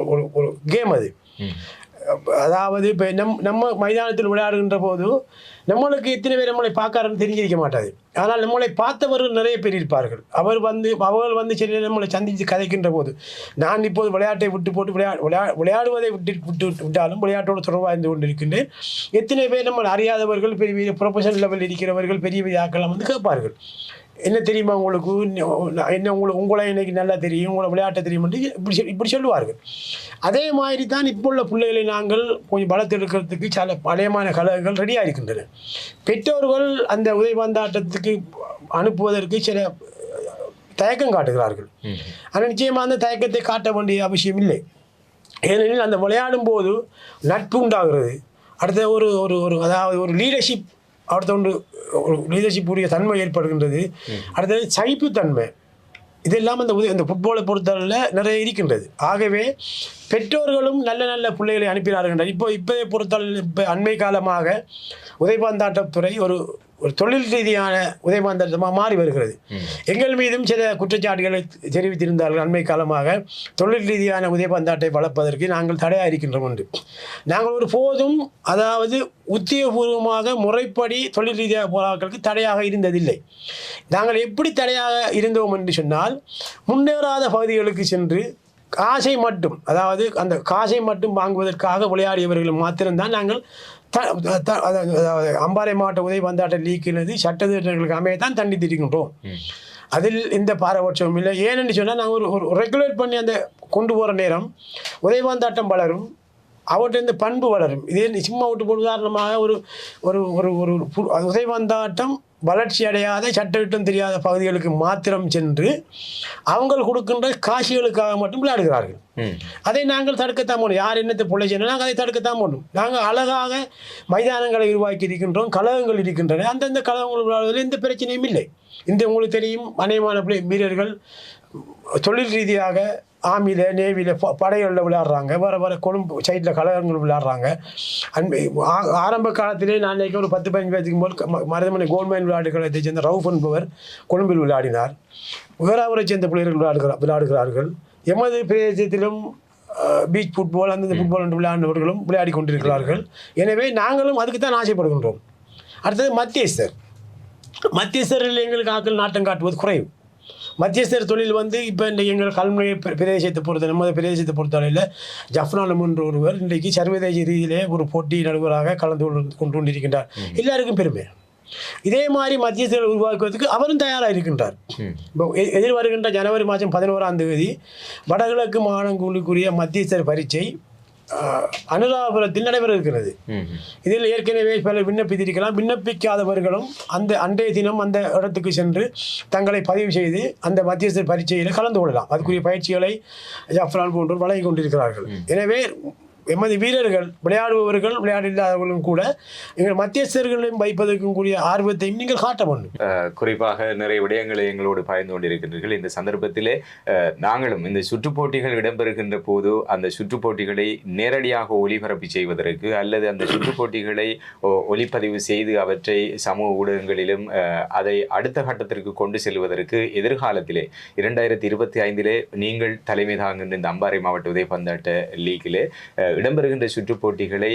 ஒரு- ஒரு கேம் அது. அதாவது இப்போ நம் நம்ம மைதானத்தில் விளையாடுகின்ற போது நம்மளுக்கு எத்தனை பேர் நம்மளை பார்க்காருன்னு தெரிஞ்சிருக்க மாட்டாது. ஆனால் நம்மளை பார்த்தவர்கள் நிறைய பேர் இருப்பார்கள். அவர் வந்து அவர்கள் வந்து சரி நம்மளை சந்தித்து கதைக்கின்ற போது நான் இப்போது விளையாட்டை விட்டு போட்டு விளையா விளையா விளையாடுவதை விட்டு விட்டு விட்டாலும் விளையாட்டோடு தொடர்பாக இருந்து கொண்டிருக்கின்றேன். எத்தனை பேர் நம்ம அறியாதவர்கள் பெரிய பெரிய ப்ரொஃபஷனல் லெவலில் இருக்கிறவர்கள் பெரிய பெரிய ஆட்கள்லாம் வந்து கேட்பார்கள். என்ன தெரியுமா உங்களுக்கு? என்ன உங்களுக்கு உங்களை இன்னைக்கு நல்லா தெரியும் உங்களை விளையாட்ட தெரியும் இப்படி சொல்- இப்படி சொல்லுவார்கள். அதே மாதிரி தான் இப்போ உள்ள பிள்ளைகளை நாங்கள் கொஞ்சம் பலத்தெடுக்கிறதுக்கு சில பழையமான கழகங்கள் ரெடியாக இருக்கின்றன. பெற்றோர்கள் அந்த உதயபந்தாட்டத்துக்கு அனுப்புவதற்கு சில தயக்கம் காட்டுகிறார்கள். ஆனால் நிச்சயமாக அந்த தயக்கத்தை காட்ட வேண்டிய அவசியம் இல்லை. ஏனெனில் அந்த விளையாடும் போது நட்பு உண்டாகிறது. அடுத்த ஒரு ஒரு ஒரு அதாவது ஒரு லீடர்ஷிப் அடுத்த ஒன்று ஒரு லீடர்ஷிப் உரிய தன்மை ஏற்படுகின்றது. அடுத்தது சகிப்புத்தன்மை இதெல்லாம் அந்த உதவி அந்த ஃபுட்பாலை பொறுத்தவரையில் நிறைய இருக்கின்றது. ஆகவே பெற்றோர்களும் நல்ல நல்ல பிள்ளைகளை அனுப்பினார்கள் இப்போ இப்போ பொறுத்தவரை இப்போ அண்மை காலமாக உதைபந்தாட்டத்துறை ஒரு ஒரு தொழில் ரீதியான உதைபந்தாட்டமாக மாறி வருகிறது. எங்கள் மீதும் சில குற்றச்சாட்டுகளை தெரிவித்திருந்தார்கள் அண்மை காலமாக. தொழில் ரீதியான உதயபந்தாட்டை வளர்ப்பதற்கு நாங்கள் தடையாக இருக்கின்றோம் என்று. நாங்கள் ஒரு போதும் அதாவது உத்தியோகபூர்வமாக முறைப்படி தொழில் ரீதியாக போராக்களுக்கு தடையாக இருந்ததில்லை. நாங்கள் எப்படி தடையாக இருந்தோம் என்று சொன்னால் முன்னேறாத பகுதிகளுக்கு சென்று காசை மட்டும் அதாவது அந்த காசை மட்டும் வாங்குவதற்காக விளையாடியவர்கள் மாத்திரம்தான் நாங்கள் அம்பாறை மாவட்ட உதவி பந்தாட்ட லீக்கினது சட்டத்திட்டங்களுக்கு அமையத்தான் தண்டித்திருக்கின்றோம் அதில் இந்த பாரபட்சமும் இல்லை. ஏனென்று சொன்னால் நாங்கள் ஒரு ஒரு ரெகுலேட் பண்ணி அந்த கொண்டு போகிற நேரம் உதயபாந்தாட்டம் வளரும் அவர்கிட்ட இந்த பண்பு வளரும். இதே சும்மா விட்டு போட்டு உதாரணமாக ஒரு ஒரு ஒரு ஒரு உதயபாந்தாட்டம் வளர்ச்சி அடையாத சட்டத்திட்டம் தெரியாத பகுதிகளுக்கு மாத்திரம் சென்று அவங்க கொடுக்கின்ற காட்சிகளுக்காக மட்டும் விளையாடுகிறார்கள். அதை நாங்கள் தடுக்கத்தான் போகணும். யார் என்னத்தை பிள்ளை செய்யணும் நாங்கள் அதை தடுக்கத்தான் போகணும். நாங்கள் அழகாக மைதானங்களை உருவாக்கி இருக்கின்றோம் கழகங்கள் இருக்கின்றன. அந்தந்த கழகங்கள் விளையாடுவதில் எந்த பிரச்சனையும் இல்லை. இந்த உங்களுக்கு தெரியும் அநேகமான வீரர்கள் தொழில் ரீதியாக ஆர்மியில் நேவியில் படைகளில் விளையாடுறாங்க. வர வர கொழும்பு சைடில் கழகங்கள் விளையாடுறாங்க. அன்பை ஆ- ஆரம்ப காலத்திலே நான் நினைக்க ஒரு பத்து பதினஞ்சு பேருக்கு போல் மருதமனை கோல்மேன் விளையாட்டு கழகத்தை சேர்ந்த ரவுஃப் என்பவர் கொழும்பில் விளையாடினார். உகராவரை சேர்ந்த பிள்ளைகள் விளையாடுகிறார் விளையாடுகிறார்கள். எமது பிரதேசத்திலும் பீச் ஃபுட்பால் அந்தந்த ஃபுட்பால் என்று விளையாண்டவர்களும் விளையாடி கொண்டிருக்கிறார்கள். எனவே நாங்களும் அதுக்கு தான் ஆசைப்படுகின்றோம். அடுத்தது மத்தியஸ்தர். மத்தியஸ்தரில் எங்களுக்கு ஆக்கள் நாட்டம் காட்டுவது குறைவு. மத்தியஸ்தர் தொழில் வந்து இப்போ இந்த எங்கள் கல்முனை பிர- பிரதேசத்தை பொறுத்த நமது பிரதேசத்தை பொறுத்தவரையில் ஜஃப்னாலம் என்ற ஒருவர் இன்றைக்கு சர்வதேச ரீதியிலே ஒரு போட்டி நடுவராக கலந்து கொண்டு கொண்டு கொண்டிருக்கின்றார் எல்லாருக்கும் பெருமை. இதே மாதிரி மத்தியஸ்தர் உருவாக்குவதற்கு அவரும் தயாராக இருக்கின்றார். இப்போ எ- எதிர் வருகின்ற ஜனவரி மாதம் பதினோராம் தேதி வடகிழக்கு மாநிலங்களுக்குரிய மத்தியஸ்தர் பரீட்சை ஆஹ், அனுராதபுரத்தில் நடைபெற இருக்கிறது. இதில் ஏற்கனவே பலர் விண்ணப்பித்திருக்கலாம். விண்ணப்பிக்காதவர்களும் அந்த அன்றைய தினம் அந்த இடத்துக்கு சென்று தங்களை பதிவு செய்து அந்த மத்தியஸ்தர் பரீட்சையில் கலந்து கொள்ளலாம். அதுக்குரிய பயிற்சிகளை ஜஃப்ரான் போன்றோர் வழங்கி கொண்டிருக்கிறார்கள். எனவே எமது வீரர்கள் விளையாடுபவர்கள் விளையாடில்லாதவர்களும் கூட எங்கள் மத்தியஸ்தர்களையும் வைப்பதற்கும் கூடிய ஆர்வத்தையும் நீங்கள் காட்ட வேண்டும். குறிப்பாக நிறைய விடயங்களை எங்களோடு பயந்து கொண்டிருக்கின்றீர்கள். இந்த சந்தர்ப்பத்திலே நாங்களும் இந்த சுற்றுப் போட்டிகள் இடம்பெறுகின்ற போது அந்த சுற்றுப் போட்டிகளை நேரடியாக ஒளிபரப்பு செய்வதற்கு அல்லது அந்த சுற்றுப் போட்டிகளை ஒ- ஒளிப்பதிவு செய்து அவற்றை சமூக ஊடகங்களிலும் அதை அடுத்த கட்டத்திற்கு கொண்டு செல்வதற்கு எதிர்காலத்திலே இரண்டாயிரத்தி இருபத்தி ஐந்திலே நீங்கள் தலைமை தாங்குகின்ற இந்த அம்பாறை மாவட்ட உதயபந்தாட்ட லீக்கிலே இடம்பெறுகின்ற சுற்றுப் போட்டிகளை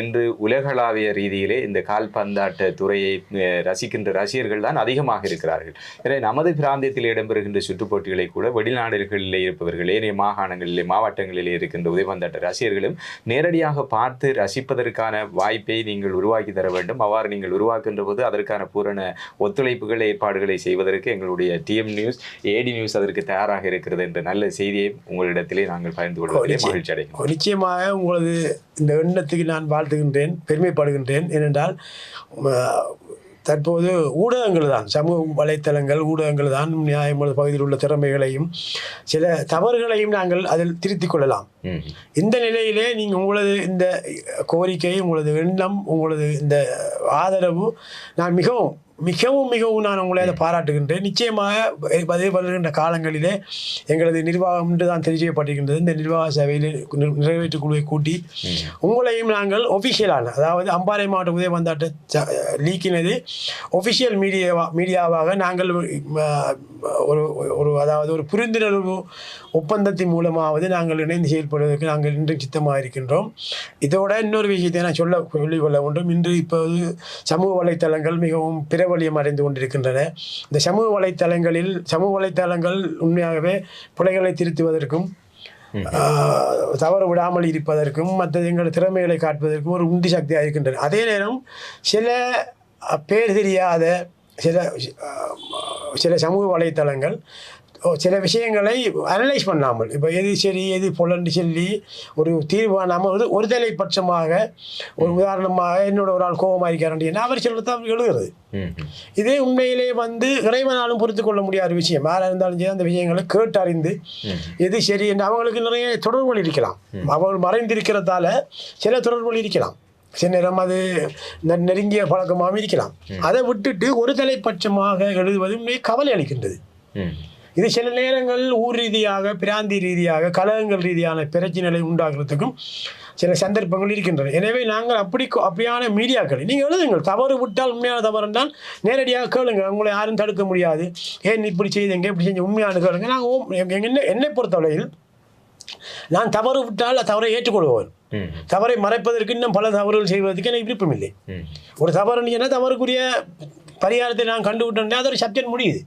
இன்று உலகளாவிய ரீதியிலே இந்த கால்பந்தாட்ட துறையை ரசிக்கின்ற ரசிகர்கள் தான் அதிகமாக இருக்கிறார்கள். எனவே நமது பிராந்தியத்தில் இடம்பெறுகின்ற சுற்றுப் போட்டிகளை கூட வெளிநாடுகளிலே இருப்பவர்கள் ஏனைய மாகாணங்களிலே மாவட்டங்களிலே இருக்கின்ற உதயபந்தாட்ட ரசிகர்களும் நேரடியாக பார்த்து ரசிப்பதற்கான வாய்ப்பை நீங்கள் உருவாக்கி தர வேண்டும். அவ்வாறு நீங்கள் உருவாக்குகின்ற போது அதற்கான பூரண ஒத்துழைப்புகள் ஏற்பாடுகளை செய்வதற்கு எங்களுடைய டிஎம் நியூஸ் ஏடி நியூஸ் அதற்கு தயாராக இருக்கிறது என்ற நல்ல செய்தியை உங்களிடத்திலே நாங்கள் பகிர்ந்து கொள்வதிலே. மகிழ்ச்சி அடைகிறோம் நிச்சயமாக உங்களது இந்த எண்ணத்துக்கு நான் வாழ்த்துகின்றேன் பெருமைப்படுகின்றேன் ஏனென்றால் தற்போது ஊடகங்கள் தான் சமூக வலைத்தளங்கள் ஊடகங்கள் தான் நியாயமான பகுதியில் உள்ள திறமைகளையும் சில தவறுகளையும் நாங்கள் அதில் திருத்திக் கொள்ளலாம். இந்த நிலையிலே நீங்கள் உங்களது இந்த கோரிக்கை உங்களது எண்ணம் உங்களது இந்த ஆதரவு நான் மிகவும் மிகவும் மிகவும் நான் உங்களை அதை பாராட்டுகின்றேன். நிச்சயமாக அதே வருகின்ற காலங்களிலே எங்களது நிர்வாகம் என்று தான் தெரிவிக்கப்பட்டிருக்கின்றது. இந்த நிர்வாக சபையில் நிற- நிறைவேற்று குழுவை கூட்டி உங்களையும் நாங்கள் ஒஃபிஷியலான அதாவது அம்பாறை மாவட்ட உதய வந்தாட்ட லீக்கினது ஒஃபிஷியல் மீடியா மீடியாவாக நாங்கள் ஒரு ஒரு அதாவது ஒரு புரிந்துணர்வு ஒப்பந்தத்தின் மூலமாவது நாங்கள் இணைந்து செயல்படுவதற்கு நாங்கள் இன்றும் சித்தமாக இருக்கின்றோம். இதோட இன்னொரு விஷயத்தை நான் சொல்ல சொல்லிக்கொள்ள வேண்டும். இன்று இப்போது சமூக வலைத்தளங்கள் மிகவும் பிரபலியம் அடைந்து கொண்டிருக்கின்றன. இந்த சமூக வலைத்தளங்களில் சமூக வலைத்தளங்கள் உண்மையாகவே பிழைகளை திருத்துவதற்கும் தவறு விடாமல் இருப்பதற்கும் மற்ற எங்கள் திறமைகளை காட்டுவதற்கும் ஒரு உந்தி சக்தியாக இருக்கின்றன. அதே நேரம் சில பேர் தெரியாத சில சில சமூக வலைத்தளங்கள் சில விஷயங்களை அனலைஸ் பண்ணாமல் இப்போ எது சரி எது பொலன்னு சொல்லி ஒரு தீர்வு காணாமல் ஒரு ஒரு தலைப்பட்சமாக ஒரு உதாரணமாக என்னோட ஒரு ஆள் கோபமாக இருக்காருன்னு என்ன அவர் சொல்லத்தான் ம். இதே உண்மையிலே வந்து இறைவனாலும் பொறுத்து கொள்ள முடியாத விஷயம். யாராக இருந்தாலும் சரி அந்த விஷயங்களை கேட்டறிந்து எது சரி என்று அவங்களுக்கு நிறைய தொடர்புகள் இருக்கலாம். அவர்கள் மறைந்திருக்கிறதால சில தொடர்புகள் இருக்கலாம். சில நேரம் அது நெருங்கிய பழக்கமாகவும் இருக்கலாம். அதை விட்டுட்டு ஒரு தலைப்பட்சமாக எழுதுவது உண்மையை கவலை அளிக்கின்றது. இது சில நேரங்கள் ஊர் ரீதியாக பிராந்தி ரீதியாக கலகங்கள் ரீதியான பிரச்சனைகளை உண்டாக்குறதுக்கும் சில சந்தர்ப்பங்கள் இருக்கின்றன. எனவே நாங்கள் அப்படி அப்படியான மீடியாக்கள் நீங்கள் எழுதுங்கள். தவறு விட்டால் உண்மையான தவறு என்றால் நேரடியாக கேளுங்க உங்களை யாரும் தடுக்க முடியாது. ஏன் இப்படி செய்தீங்க? இப்படி செஞ்சு உண்மையான கேளுங்க நாங்கள் என்ன என்னை பொறுத்தவரையில் நான் தவறு விட்டால் தவறை ஏற்றுக்கொள்பவன் ம். தவறை மறைப்பதற்கு இன்னும் பல தவறுகள் செய்வதற்கு எனக்கு விருப்பம் இல்லை ம். ஒரு தவறு என்ன தவறுக்குரிய பரிகாரத்தை நான் கண்டுவிட்டோம்னா அது ஒரு சப்ஜெக்ட் முடியுது.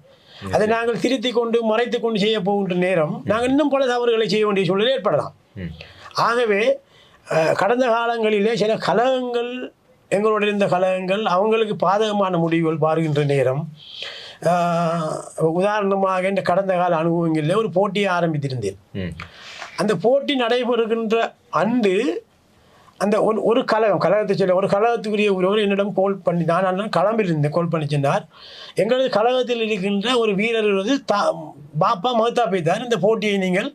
அதை நாங்கள் திருத்தி கொண்டு மறைத்து கொண்டு செய்ய போகின்ற நேரம் நாங்கள் இன்னும் பல தவறுகளை செய்ய வேண்டிய சூழல் ஏற்படலாம் ம். ஆகவே கடந்த காலங்களிலே சில கலகங்கள் எங்களோட இருந்த கலகங்கள் அவங்களுக்கு பாதகமான முடிவுகள் பாருகின்ற நேரம் உதாரணமாக இந்த கடந்த கால அனுபவங்களில் ஒரு போட்டியை ஆரம்பித்திருந்தேன் ம். அந்த போட்டி நடைபெறுகின்ற அன்று அந்த ஒரு ஒரு கழகம் கழகத்தை சொல்ல ஒரு கழகத்துக்குரிய ஒருவர் என்னிடம் கோல் பண்ணி நான் அண்ணன் களம்பில் இருந்தேன் கோல் பண்ணி சொன்னார் எங்களது கழகத்தில் இருக்கின்ற ஒரு வீரர் வந்து தா பாப்பா மகத்தா பேத்தார் இந்த போட்டியை நீங்கள்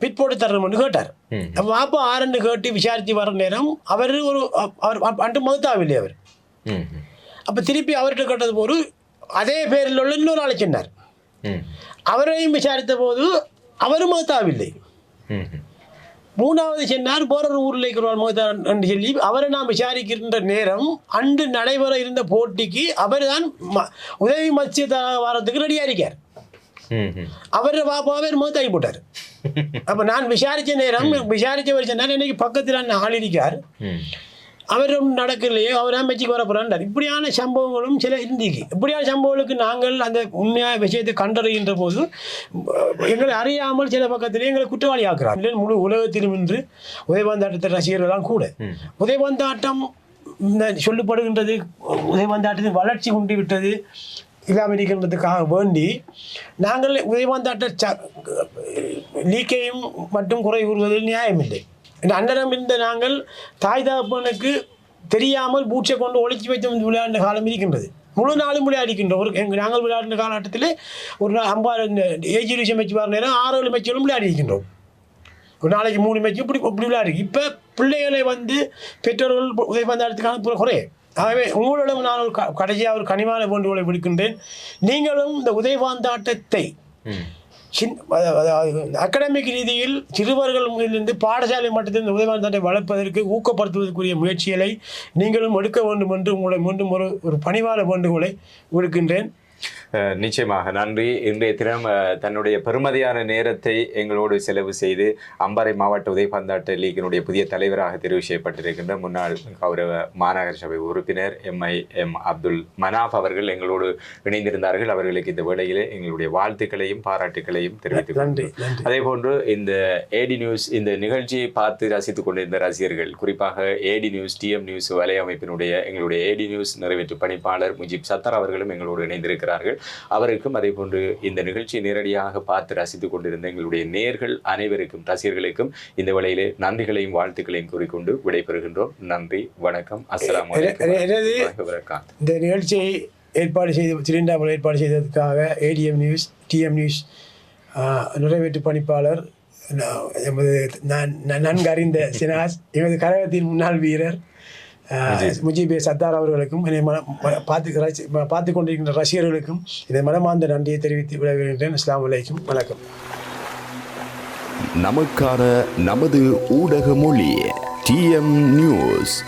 பிற்போட்டு தரணும்னு கேட்டார் ம். அப்ப பாப்பா ஆரண்டு கேட்டு விசாரித்து வர நேரம் அவர் ஒரு அவர் அன்று மகத்தாவில்லை அவர். அப்போ திருப்பி அவர்கிட்ட கேட்டது போது அதே பேரில் உள்ள இன்னொரு ஆளை சொன்னார் ம். அவரையும் விசாரித்த போது அவரும் மகத்தாவில்லை. மூணாவது சென்னார் போரர் ஊரில் இருக்கிறார் மோதார் என்று சொல்லி அவரை நாம் விசாரிக்கின்ற நேரம் அன்று நடைபெற இருந்த போட்டிக்கு அவர் தான் உதவி மத்ஸ்ய வாரத்துக்கு ரெடியாக இருக்கார். அவர் பாப்பாவே மோத்தாகி போட்டார் அப்போ நான் விசாரித்த நேரம் விசாரித்தவர் சொன்னார் இன்னைக்கு பக்கத்தில் ஆள் இருக்கார். அவரும் நடக்கலையே அவர் மெச்சிக்கு வர போகிறார் இப்படியான சம்பவங்களும் சில இருந்திக்கு இப்படியான சம்பவங்களுக்கு நாங்கள் அந்த உண்மையான விஷயத்தை கண்டறிகின்ற போது எங்களை அறியாமல் சில பக்கத்திலே எங்களை குற்றவாளி ஆக்குறார். இல்லை முழு உலகத்திலும் இன்று உதயபந்தாட்டத்தை ரசிகர்கள்லாம் கூட. உதயபந்தாட்டம் இந்த சொல்லப்படுகின்றது உதயபந்தாட்டத்தின் வளர்ச்சி குண்டி விட்டது இல்லாமல் இருக்கின்றதுக்காக வேண்டி நாங்கள் உதயபந்தாட்ட லீக்கையும் மட்டும் குறை கூறுவதில் நியாயமில்லை. அண்ணனம் இருந்த நாங்கள் தாய் தகப்பனுக்கு தெரியாமல் பூச்சை கொண்டு ஒழிச்சு வைத்து வந்து விளையாடின காலம் இருக்கின்றது. முழு நாளும் விளையாடிக்கின்றோம். ஒரு எங்கள் நாங்கள் விளையாடின காலகட்டத்தில் ஒரு நாள் அம்பாறு ஏஜி விஷயம் வச்சு வர நேரம் ஆறு ஏழு மேட்சுகளும் விளையாடி இருக்கின்றோம் ஒரு நாளைக்கு மூணு மேட்ச் இப்படி இப்படி விளையாடி. இப்போ பிள்ளைகளை வந்து பெற்றோர்கள் உதவி பந்தாட்டத்துக்கான குறை. ஆகவே உங்களிடம் நான் ஒரு க- கடைசியாக ஒரு கனிமான வேண்டுகோளை விடுக்கின்றேன். நீங்களும் இந்த உதயபாந்தாட்டத்தை சின் அகடமிக் அகாடமிக் ரீதியில் சிறுவர்கள் முதலிருந்து பாடசாலை மட்டத்தில் இந்த உதயபாந்தாட்டை வளர்ப்பதற்கு ஊக்கப்படுத்துவதற்குரிய முயற்சிகளை நீங்களும் எடுக்க வேண்டும் என்று உங்களை மீண்டும் ஒரு ஒரு பணிவான வேண்டுகோளை விடுக்கின்றேன். நிச்சயமாக. நன்றி. இன்றைய தினம் தன்னுடைய பெருமதியான நேரத்தை எங்களோடு செலவு செய்து அம்பாறை மாவட்ட உதயபந்தாட்ட லீக்கினுடைய புதிய தலைவராக தெரிவு செய்யப்பட்டிருக்கின்ற முன்னாள் கௌரவ மாநகர சபை உறுப்பினர் எம்ஐ எம். அப்துல் மனாப் அவர்கள் எங்களோடு இணைந்திருந்தார்கள். அவர்களுக்கு இந்த வேளையிலே எங்களுடைய வாழ்த்துக்களையும் பாராட்டுக்களையும் தெரிவித்துக். நன்றி அதே போன்று இந்த ஏடி நியூஸ் இந்த நிகழ்ச்சியை பார்த்து ரசித்துக் கொண்டிருந்த ரசிகர்கள் குறிப்பாக A D news T M news வலையமைப்பினுடைய எங்களுடைய ஏடி நியூஸ் நிறைவேற்று பணிப்பாளர் முஜிப் சத்தார் அவர்களும் எங்களோடு இணைந்திருக்கிறார்கள். அவருக்கும் அதே போன்று இந்த நிகழ்ச்சியை நேரடியாக பார்த்து ரசித்துக் கொண்டிருந்த எங்களுடைய நேர்கள் அனைவருக்கும் ரசிகர்களுக்கும் இந்த வேளையிலே நன்றிகளையும் வாழ்த்துக்களையும் கூறிக்கொண்டு விடைபெறுகின்றோம் நன்றி வணக்கம் வபரகாத்துஹு. இந்த நிகழ்ச்சியை ஏற்பாடு செய்து சிலிண்டாமல் ஏற்பாடு செய்ததற்காக ஏடிஎம் நியூஸ் டிஎம் நியூஸ் நிறைவேற்று பணிப்பாளர் எமது நான் நன்கு அறிந்த சினாஸ் எமது கழகத்தின் முன்னாள் வீரர் முஜிபே. சத்தார் அவர்களுக்கும் என்னை மன பார்த்து ரசி- பார்த்து கொண்டிருக்கின்ற ரசிகர்களுக்கும் இதை மனமார்ந்த நன்றியை தெரிவித்து விடைபெறுகின்றேன். அஸ்ஸலாமு அலைக்கும். வணக்கம். நமக்கான நமது ஊடக மொழி டிஎம் நியூஸ்